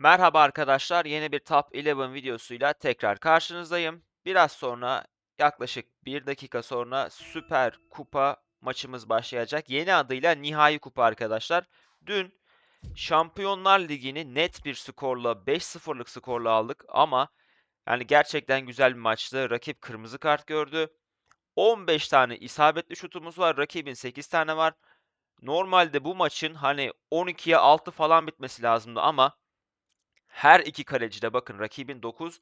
Merhaba arkadaşlar, yeni bir Top 11 videosuyla tekrar karşınızdayım. Biraz sonra, yaklaşık 1 dakika sonra Süper Kupa maçımız başlayacak. Yeni adıyla Nihai Kupa arkadaşlar. Dün Şampiyonlar Ligi'ni net bir skorla, 5-0'lık skorla aldık ama yani gerçekten güzel bir maçtı. Rakip kırmızı kart gördü. 15 tane isabetli şutumuz var, rakibin 8 tane var. Normalde bu maçın hani 12'ye 6 falan bitmesi lazımdı ama her iki kaleci de bakın rakibin 9,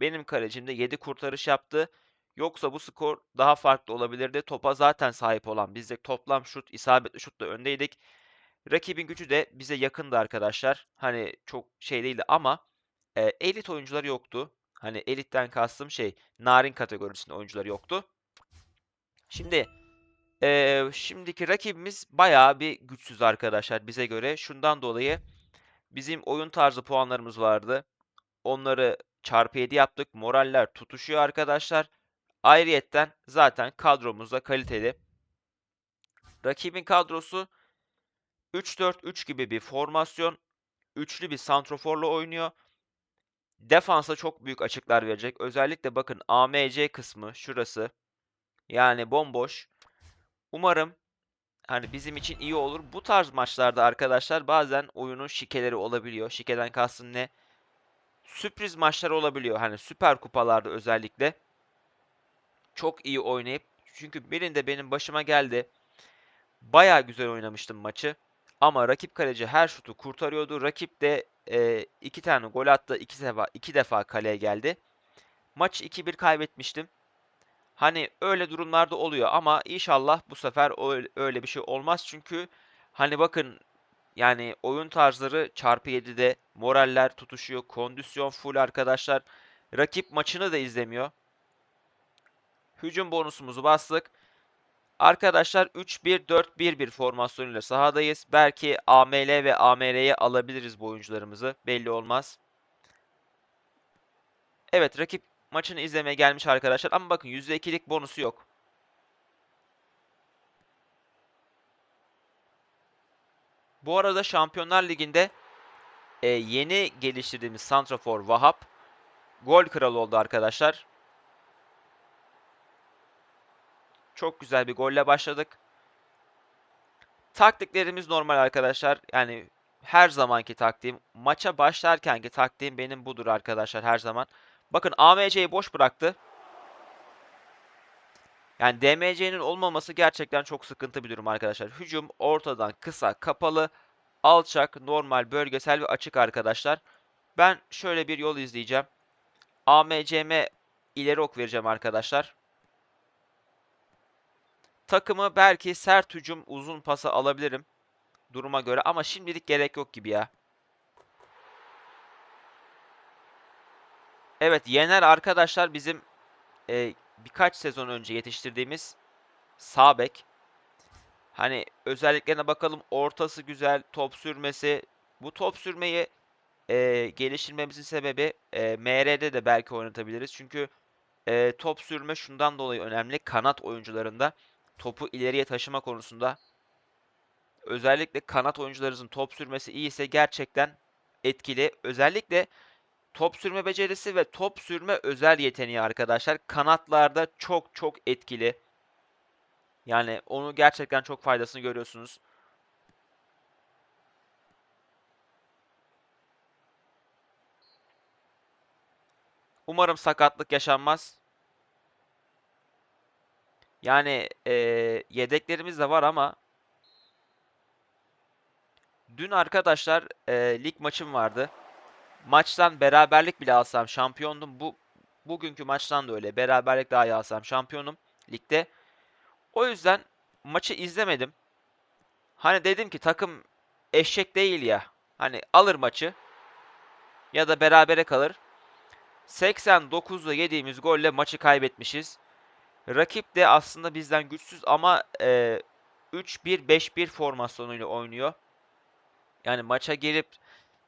benim kalecim de 7 kurtarış yaptı. Yoksa bu skor daha farklı olabilirdi. Topa zaten sahip olan biz de toplam şut, isabetli şutla öndeydik. Rakibin gücü de bize yakındı arkadaşlar. Hani çok şey değildi ama e, elit oyuncuları yoktu. Hani elitten kastım şey narin kategorisinde oyuncular yoktu. Şimdi e, şimdiki rakibimiz bayağı bir güçsüz arkadaşlar bize göre. Şundan dolayı Bizim oyun tarzı puanlarımız vardı. Onları çarpı 7 yaptık. Moraller tutuşuyor arkadaşlar. Ayrıyetten zaten kadromuz da kaliteli. Rakibin kadrosu 3-4-3 gibi bir formasyon. Üçlü bir santroforla oynuyor. Defansa çok büyük açıklar verecek. Özellikle bakın AMC kısmı şurası. Yani bomboş. Umarım hani bizim için iyi olur. Bu tarz maçlarda arkadaşlar bazen oyunun şikeleri olabiliyor. Şikeden kastım ne? Sürpriz maçlar olabiliyor. Hani süper kupalarda özellikle çok iyi oynayıp çünkü birinde benim başıma geldi. Baya güzel oynamıştım maçı. Ama rakip kaleci her şutu kurtarıyordu. Rakip de e, iki tane gol attı. iki defa, iki defa kaleye geldi. Maçı 2-1 kaybetmiştim. Hani öyle durumlarda oluyor ama inşallah bu sefer öyle, bir şey olmaz. Çünkü hani bakın yani oyun tarzları çarpı 7'de moraller tutuşuyor. Kondisyon full arkadaşlar. Rakip maçını da izlemiyor. Hücum bonusumuzu bastık. Arkadaşlar 3-1-4-1-1 formasyonuyla sahadayız. Belki AML ve AMR'ye alabiliriz bu oyuncularımızı. Belli olmaz. Evet rakip maçını izlemeye gelmiş arkadaşlar. Ama bakın %2'lik bonusu yok. Bu arada Şampiyonlar Ligi'nde e, yeni geliştirdiğimiz Santrafor Vahap gol kralı oldu arkadaşlar. Çok güzel bir golle başladık. Taktiklerimiz normal arkadaşlar. Yani her zamanki taktiğim. Maça başlarkenki taktiğim benim budur arkadaşlar her zaman. Bakın AMC'yi boş bıraktı. Yani DMC'nin olmaması gerçekten çok sıkıntı bir durum arkadaşlar. Hücum ortadan kısa, kapalı, alçak, normal, bölgesel ve açık arkadaşlar. Ben şöyle bir yol izleyeceğim. AMCM ileri ok vereceğim arkadaşlar. Takımı belki sert hücum uzun pası alabilirim. Duruma göre ama şimdilik gerek yok gibi ya. Evet Yener arkadaşlar bizim e, birkaç sezon önce yetiştirdiğimiz sağ bek. Hani özelliklerine bakalım. Ortası güzel, top sürmesi. Bu top sürmeyi e, geliştirmemizin sebebi e, MR'de de belki oynatabiliriz. Çünkü e, top sürme şundan dolayı önemli. Kanat oyuncularında topu ileriye taşıma konusunda özellikle kanat oyuncularınızın top sürmesi iyi ise gerçekten etkili. Özellikle top sürme becerisi ve top sürme özel yeteneği arkadaşlar kanatlarda çok çok etkili. Yani onu gerçekten çok faydasını görüyorsunuz. Umarım sakatlık yaşanmaz. Yani ee, yedeklerimiz de var ama dün arkadaşlar e, lig maçım vardı. Maçtan beraberlik bile alsam şampiyondum. Bu bugünkü maçtan da öyle. Beraberlik daha iyi alsam şampiyonum ligde. O yüzden maçı izlemedim. Hani dedim ki takım eşek değil ya. Hani alır maçı ya da berabere kalır. 89'da yediğimiz golle maçı kaybetmişiz. Rakip de aslında bizden güçsüz ama e, 3-1-5-1 formasyonuyla oynuyor. Yani maça gelip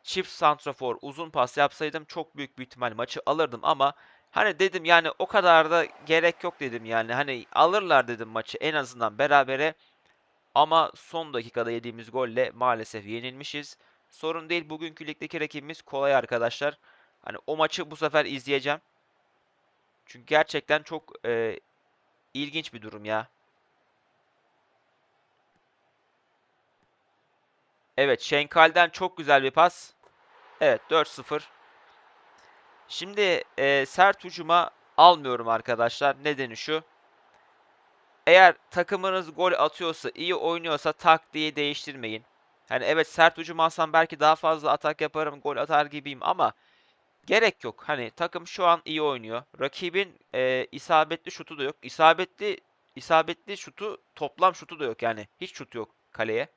çift santrafor uzun pas yapsaydım çok büyük bir ihtimal maçı alırdım ama hani dedim yani o kadar da gerek yok dedim yani hani alırlar dedim maçı en azından berabere ama son dakikada yediğimiz golle maalesef yenilmişiz. sorun değil. Bugünkü ligdeki rakibimiz kolay arkadaşlar. Hani o maçı bu sefer izleyeceğim. Çünkü gerçekten çok e, ilginç bir durum ya. Evet, Şenkal'den çok güzel bir pas. Evet, 4-0. Şimdi e, sert hücuma almıyorum arkadaşlar. Nedeni şu. Eğer takımınız gol atıyorsa, iyi oynuyorsa taktiği değiştirmeyin. Hani evet sert hücum alsam belki daha fazla atak yaparım, gol atar gibiyim ama gerek yok. Hani takım şu an iyi oynuyor. Rakibin e, isabetli şutu da yok. İsabetli isabetli şutu, toplam şutu da yok yani. Hiç şut yok kaleye.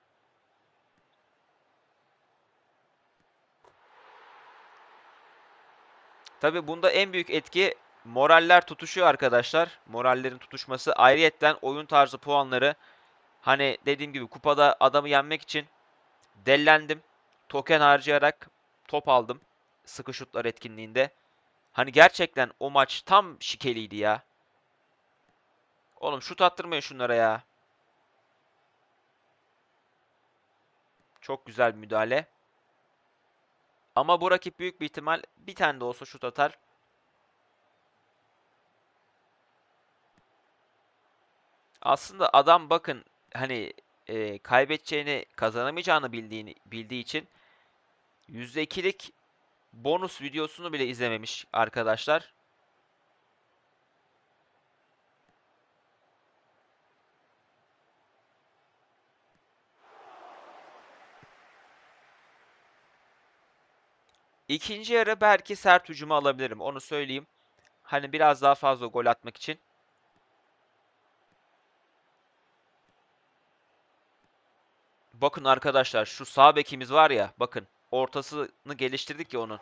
Tabii bunda en büyük etki moraller tutuşuyor arkadaşlar. Morallerin tutuşması. Ayrıyetten oyun tarzı puanları. Hani dediğim gibi kupada adamı yenmek için dellendim. Token harcayarak top aldım. Sıkı şutlar etkinliğinde. Hani gerçekten o maç tam şikeliydi ya. Oğlum şut attırmayın şunlara ya. Çok güzel bir müdahale. Ama bu rakip büyük bir ihtimal bir tane de olsa şut atar. Aslında adam bakın hani e, kaybedeceğini kazanamayacağını bildiğini bildiği için %2'lik bonus videosunu bile izlememiş arkadaşlar. İkinci yarı belki sert hücuma alabilirim. Onu söyleyeyim. Hani biraz daha fazla gol atmak için. Bakın arkadaşlar şu sağ bekimiz var ya bakın ortasını geliştirdik ya onun.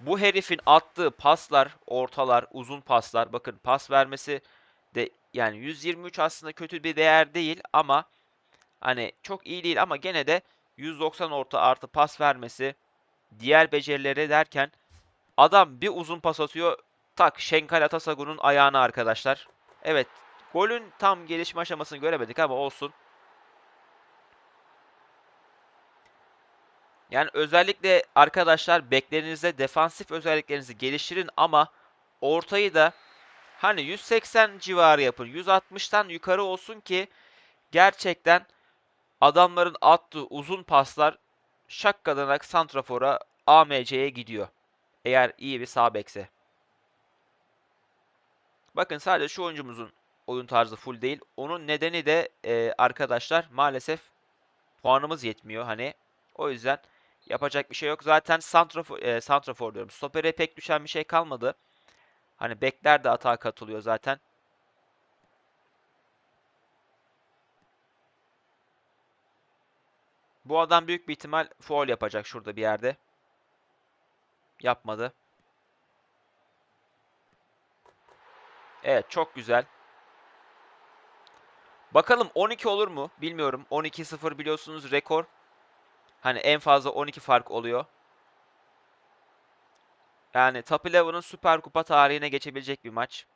Bu herifin attığı paslar, ortalar, uzun paslar bakın pas vermesi de yani 123 aslında kötü bir değer değil ama hani çok iyi değil ama gene de 190 orta artı pas vermesi diğer becerileri derken adam bir uzun pas atıyor tak Şenkal Atasagun'un ayağına arkadaşlar. Evet golün tam gelişme aşamasını göremedik ama olsun. Yani özellikle arkadaşlar beklerinizde defansif özelliklerinizi geliştirin ama ortayı da hani 180 civarı yapın. 160'tan yukarı olsun ki gerçekten adamların attığı uzun paslar şakkadanak santrafora AMC'ye gidiyor. Eğer iyi bir sağ bekse. Bakın sadece şu oyuncumuzun oyun tarzı full değil. Onun nedeni de e, arkadaşlar maalesef puanımız yetmiyor hani. O yüzden Yapacak bir şey yok. Zaten santrafor, e, santrafor diyorum. Stopere pek düşen bir şey kalmadı. Hani bekler de hata katılıyor zaten. Bu adam büyük bir ihtimal foul yapacak şurada bir yerde. Yapmadı. Evet çok güzel. Bakalım 12 olur mu? Bilmiyorum. 12-0 biliyorsunuz rekor. Hani en fazla 12 fark oluyor. Yani 11'ın Süper Kupa tarihine geçebilecek bir maç.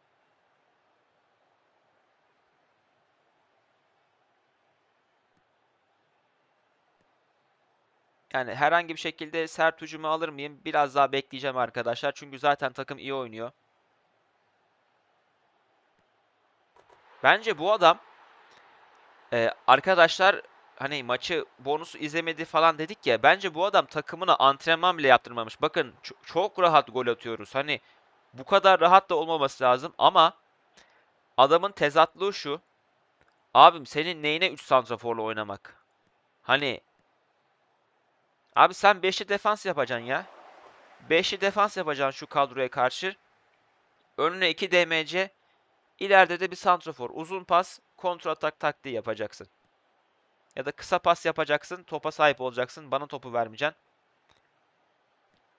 Yani herhangi bir şekilde sert hücumu alır mıyım? Biraz daha bekleyeceğim arkadaşlar. Çünkü zaten takım iyi oynuyor. Bence bu adam e, arkadaşlar hani maçı bonusu izlemedi falan dedik ya. Bence bu adam takımına antrenman bile yaptırmamış. Bakın çok rahat gol atıyoruz. Hani bu kadar rahat da olmaması lazım ama adamın tezatlığı şu. Abim senin neyine 3 santraforla oynamak? Hani Abi sen 5'li defans yapacaksın ya. 5'li defans yapacaksın şu kadroya karşı. Önüne 2 DMC. İleride de bir santrafor. Uzun pas, kontra atak taktiği yapacaksın. Ya da kısa pas yapacaksın. Topa sahip olacaksın. Bana topu vermeyeceksin.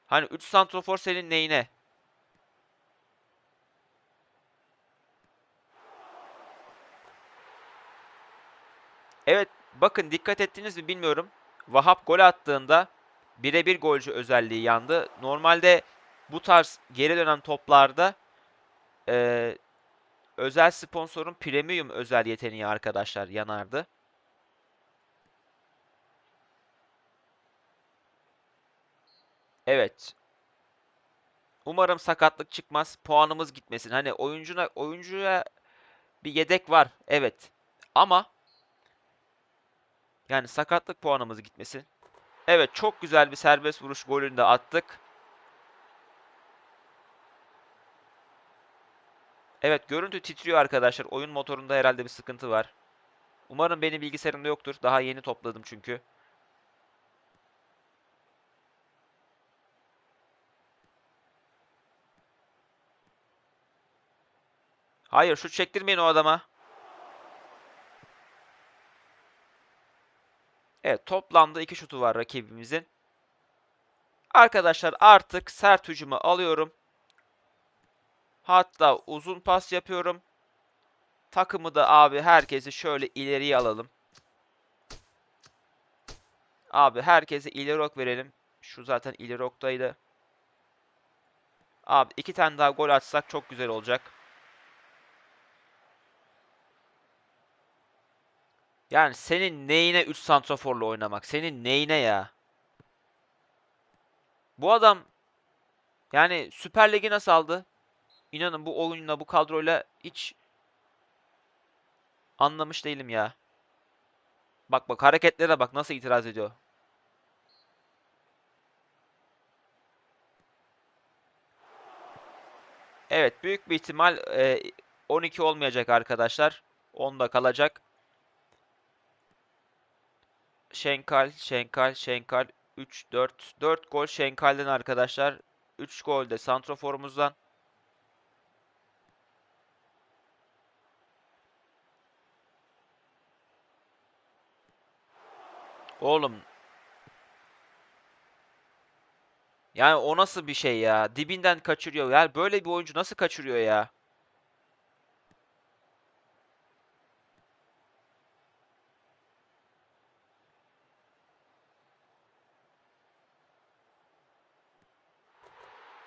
Hani 3 santrofor senin neyine? Evet bakın dikkat ettiniz mi bilmiyorum. Vahap gol attığında birebir golcü özelliği yandı. Normalde bu tarz geri dönen toplarda e, özel sponsorun premium özel yeteneği arkadaşlar yanardı. Evet. Umarım sakatlık çıkmaz. Puanımız gitmesin. Hani oyuncuna oyuncuya bir yedek var. Evet. Ama yani sakatlık puanımız gitmesin. Evet, çok güzel bir serbest vuruş golünü de attık. Evet, görüntü titriyor arkadaşlar. Oyun motorunda herhalde bir sıkıntı var. Umarım benim bilgisayarımda yoktur. Daha yeni topladım çünkü. Hayır, şut çektirmeyin o adama. Evet, toplamda iki şutu var rakibimizin. Arkadaşlar artık sert hücumu alıyorum. Hatta uzun pas yapıyorum. Takımı da abi herkesi şöyle ileriye alalım. Abi herkese ileri ok verelim. Şu zaten ileri oktaydı. Abi iki tane daha gol atsak çok güzel olacak. Yani senin neyine 3 santraforla oynamak? Senin neyine ya? Bu adam yani Süper Lig'i nasıl aldı? İnanın bu oyunla bu kadroyla hiç anlamış değilim ya. Bak bak hareketlere bak nasıl itiraz ediyor. Evet büyük bir ihtimal e, 12 olmayacak arkadaşlar. 10'da kalacak. Şenkal, Şenkal, Şenkal 3 4 4 gol Şenkal'den arkadaşlar. 3 gol de santroforumuzdan. Oğlum. Yani o nasıl bir şey ya? Dibinden kaçırıyor. Yani böyle bir oyuncu nasıl kaçırıyor ya?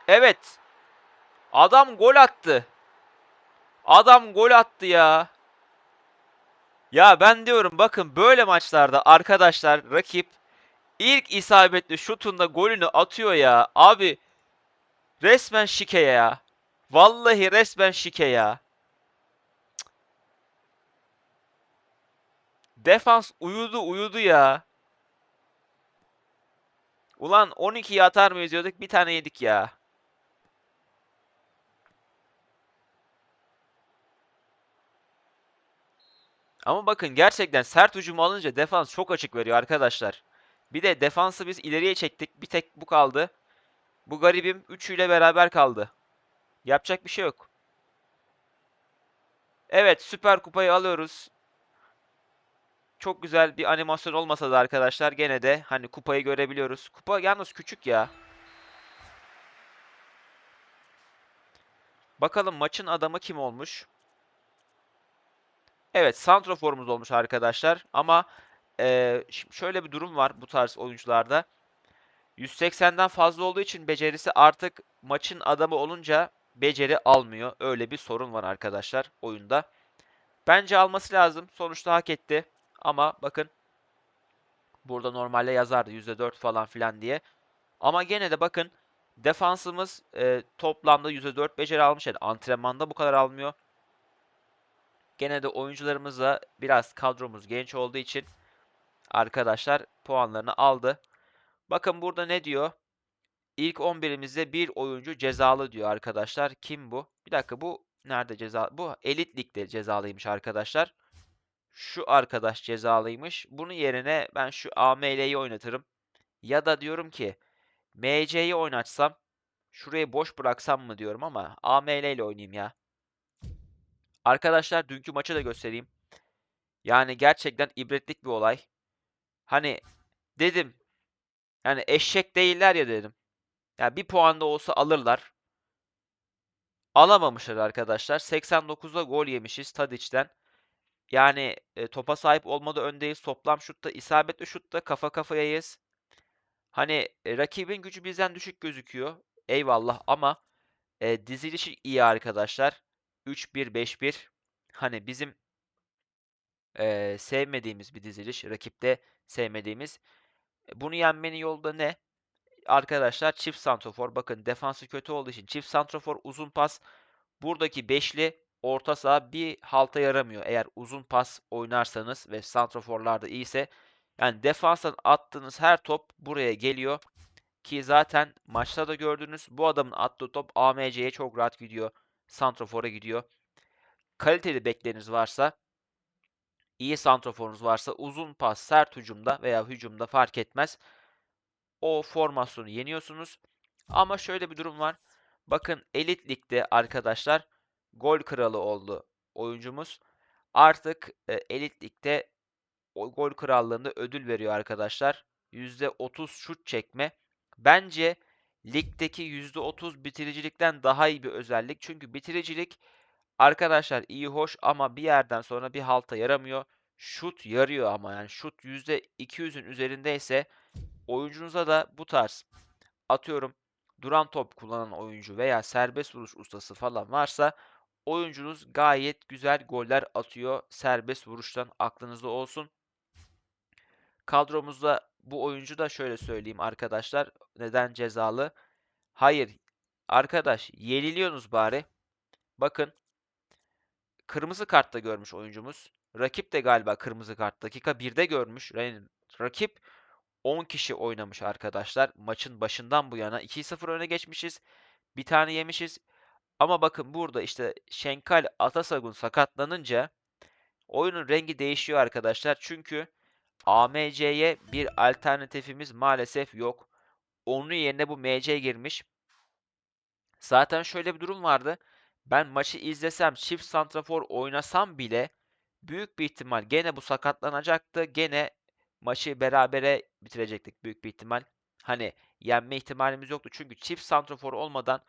Evet. Adam gol attı. Adam gol attı ya. Ya ben diyorum bakın böyle maçlarda arkadaşlar rakip ilk isabetli şutunda golünü atıyor ya. Abi resmen şike ya. Vallahi resmen şike ya. Defans uyudu uyudu ya. Ulan 12'yi atar mıyız diyorduk bir tane yedik ya. Ama bakın gerçekten sert hücum alınca defans çok açık veriyor arkadaşlar. Bir de defansı biz ileriye çektik. Bir tek bu kaldı. Bu garibim üçüyle beraber kaldı. Yapacak bir şey yok. Evet Süper Kupayı alıyoruz. Çok güzel bir animasyon olmasa da arkadaşlar gene de hani kupayı görebiliyoruz. Kupa yalnız küçük ya. Bakalım maçın adamı kim olmuş? Evet, santraforumuz olmuş arkadaşlar. Ama e, şöyle bir durum var bu tarz oyuncularda. 180'den fazla olduğu için becerisi artık maçın adamı olunca beceri almıyor. Öyle bir sorun var arkadaşlar oyunda. Bence alması lazım. Sonuçta hak etti. Ama bakın burada normalde yazardı %4 falan filan diye. Ama gene de bakın defansımız e, toplamda %4 beceri almış. Yani antrenmanda bu kadar almıyor. Gene de oyuncularımızla biraz kadromuz genç olduğu için arkadaşlar puanlarını aldı. Bakın burada ne diyor? İlk 11'imizde bir oyuncu cezalı diyor arkadaşlar. Kim bu? Bir dakika bu nerede ceza? Bu Elit Lig'de cezalıymış arkadaşlar. Şu arkadaş cezalıymış. Bunun yerine ben şu AML'yi oynatırım. Ya da diyorum ki MC'yi oynatsam şurayı boş bıraksam mı diyorum ama AML ile oynayayım ya. Arkadaşlar dünkü maçı da göstereyim. Yani gerçekten ibretlik bir olay. Hani dedim yani eşek değiller ya dedim. Yani bir puan da olsa alırlar. Alamamışlar arkadaşlar. 89'da gol yemişiz Tadic'ten. Yani e, topa sahip olmada öndeyiz. Toplam şutta, isabetli şutta kafa kafayayız. Hani e, rakibin gücü bizden düşük gözüküyor. Eyvallah ama e, dizilişi iyi arkadaşlar. 3-1-5-1. Hani bizim e, sevmediğimiz bir diziliş. Rakipte sevmediğimiz. Bunu yenmenin yolu da ne? arkadaşlar çift santrofor. Bakın defansı kötü olduğu için çift santrofor uzun pas. Buradaki beşli orta saha bir halta yaramıyor. Eğer uzun pas oynarsanız ve santroforlar da iyiyse. Yani defanstan attığınız her top buraya geliyor. Ki zaten maçta da gördünüz. Bu adamın attığı top AMC'ye çok rahat gidiyor. Santrofor'a gidiyor. Kaliteli bekleriniz varsa iyi santroforunuz varsa uzun pas, sert hücumda veya hücumda fark etmez. O formasyonu yeniyorsunuz. Ama şöyle bir durum var. Bakın Elit Lig'de arkadaşlar gol kralı oldu oyuncumuz. Artık e, Elit Lig'de o gol krallığında ödül veriyor arkadaşlar. %30 şut çekme. Bence ligdeki %30 bitiricilikten daha iyi bir özellik. Çünkü bitiricilik arkadaşlar iyi hoş ama bir yerden sonra bir halta yaramıyor. Şut yarıyor ama yani şut %200'ün üzerindeyse oyuncunuza da bu tarz atıyorum duran top kullanan oyuncu veya serbest vuruş ustası falan varsa oyuncunuz gayet güzel goller atıyor serbest vuruştan aklınızda olsun. Kadromuzda bu oyuncu da şöyle söyleyeyim arkadaşlar. Neden cezalı? Hayır. Arkadaş yeniliyorsunuz bari. Bakın. Kırmızı kartta görmüş oyuncumuz. Rakip de galiba kırmızı kart dakika 1'de görmüş. Yani rakip 10 kişi oynamış arkadaşlar. Maçın başından bu yana 2-0 öne geçmişiz. Bir tane yemişiz. Ama bakın burada işte Şenkal Atasagun sakatlanınca oyunun rengi değişiyor arkadaşlar. Çünkü AMC'ye bir alternatifimiz maalesef yok. Onun yerine bu MC girmiş. Zaten şöyle bir durum vardı. Ben maçı izlesem, çift santrafor oynasam bile büyük bir ihtimal gene bu sakatlanacaktı. Gene maçı berabere bitirecektik büyük bir ihtimal. Hani yenme ihtimalimiz yoktu. Çünkü çift santrafor olmadan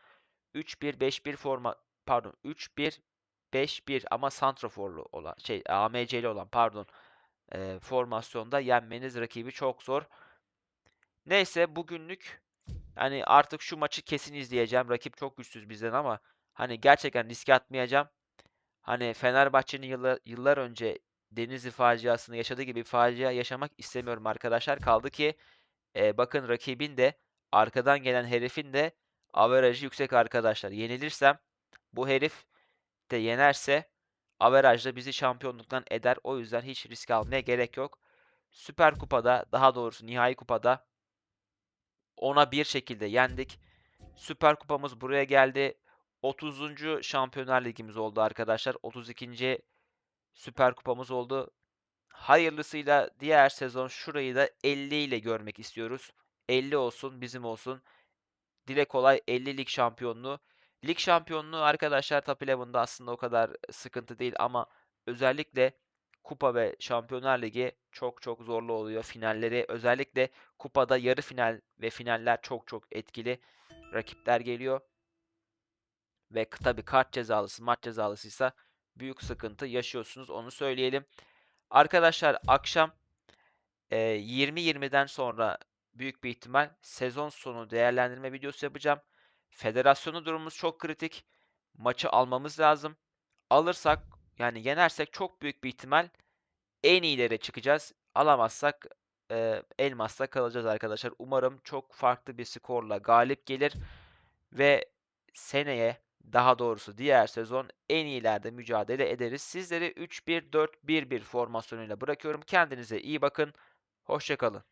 3-1 5-1 forma pardon 3-1 5-1 ama santraforlu olan şey AMC'li olan pardon e, formasyonda yenmeniz rakibi çok zor. Neyse bugünlük hani artık şu maçı kesin izleyeceğim. Rakip çok güçsüz bizden ama hani gerçekten riske atmayacağım. Hani Fenerbahçe'nin yıllar, yıllar önce Denizli faciasını yaşadığı gibi facia yaşamak istemiyorum arkadaşlar. Kaldı ki e, bakın rakibin de arkadan gelen herifin de averajı yüksek arkadaşlar. Yenilirsem bu herif de yenerse averajda bizi şampiyonluktan eder. O yüzden hiç risk almaya gerek yok. Süper Kupa'da daha doğrusu nihai kupada ona bir şekilde yendik. Süper Kupamız buraya geldi. 30. Şampiyonlar Ligimiz oldu arkadaşlar. 32. Süper Kupamız oldu. Hayırlısıyla diğer sezon şurayı da 50 ile görmek istiyoruz. 50 olsun, bizim olsun. Dile kolay 50 lig şampiyonluğu. Lig şampiyonluğu arkadaşlar Top 11'da aslında o kadar sıkıntı değil ama özellikle Kupa ve Şampiyonlar Ligi çok çok zorlu oluyor. Finalleri özellikle kupada yarı final ve finaller çok çok etkili rakipler geliyor. Ve tabi kart cezalısı, maç cezalısıysa büyük sıkıntı yaşıyorsunuz onu söyleyelim. Arkadaşlar akşam e, 20-20'den sonra büyük bir ihtimal sezon sonu değerlendirme videosu yapacağım. Federasyonun durumumuz çok kritik. Maçı almamız lazım. Alırsak yani yenersek çok büyük bir ihtimal en iyilere çıkacağız. Alamazsak e, Elmas'ta kalacağız arkadaşlar. Umarım çok farklı bir skorla galip gelir ve seneye daha doğrusu diğer sezon en iyilerde mücadele ederiz. Sizleri 3-1-4-1-1 formasyonuyla bırakıyorum. Kendinize iyi bakın. Hoşçakalın.